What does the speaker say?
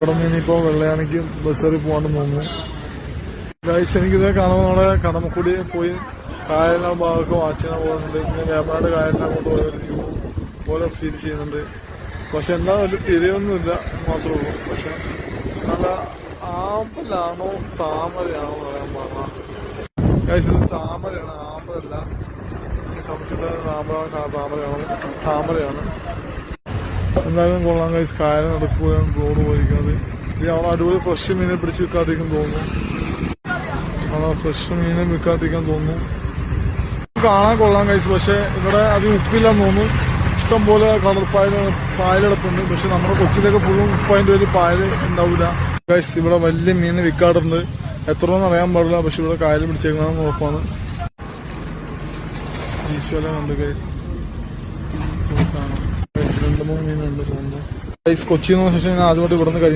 ഇവിടെ നിന്ന് ഇനിയിപ്പോ വെള്ളയാണിക്ക് ബസ് കയറി പോകാണ്ടെന്ന് തോന്നുന്നു. ഗൈസ് എനിക്കിത് കാണുമ്പോൾ നമ്മളെ കടമക്കുടി പോയി കായലിന ഭാഗമൊക്കെ ചെയ്യാൻ പോകുന്നുണ്ട്. പിന്നെ വേമ്പനാട് കായലിനെ അങ്ങോട്ട് പോയ പോലെ ഫീൽ ചെയ്യുന്നുണ്ട്. പക്ഷെ എന്താ ഒരു തിരിയൊന്നുമില്ല മാത്രമേ ഉള്ളൂ. പക്ഷെ നല്ല ആമ്പലാണോ താമരയാണോ പറയാൻ പാടില്ല. ഗൈസ് ഇത് താമരയാണ്. ആമ്പലല്ല. സംശയം താമര താമരയാണ്. താമരയാണ്. എന്തായാലും കൊള്ളാം കൈസ് കായൽ നടക്കുകയാണ് റോഡ് പോയിരിക്കുന്നത്. ഇത് അവിടെ അടിപൊളി ഫ്രഷ് മീനെ പിടിച്ച് വിൽക്കാതിരിക്കും തോന്നുന്നു. അവിടെ ഫ്രഷ് മീനെ വിൽക്കാതിരിക്കാൻ തോന്നുന്നു. കാണാൻ കൊള്ളാം കൈസ് പക്ഷെ ഇവിടെ അത് ഉപ്പില്ലാന്ന് തോന്നുന്നു. ഇഷ്ടം പോലെ പായൽ പായലെടുപ്പുണ്ട് പക്ഷെ നമ്മുടെ കൊച്ചിയിലൊക്കെ ഫുള്ളും ഉപ്പതിന്റെ ഒരു പായൽ ഉണ്ടാവില്ല കൈസ് ഇവിടെ വലിയ മീൻ വിൽക്കാറുണ്ട്. എത്ര അറിയാൻ പാടില്ല. പക്ഷെ ഇവിടെ കായൽ പിടിച്ചേക്കണമെന്ന് ഉറപ്പാണ്. ഈശ്വര ഉണ്ട് കൈസ് മൂന്ന് മീനുണ്ട് തോന്നുന്നു കൊച്ചി നിന്ന് ശേഷം ഞാൻ ആദ്യമായിട്ട് ഇവിടുന്ന് കരിമീൻ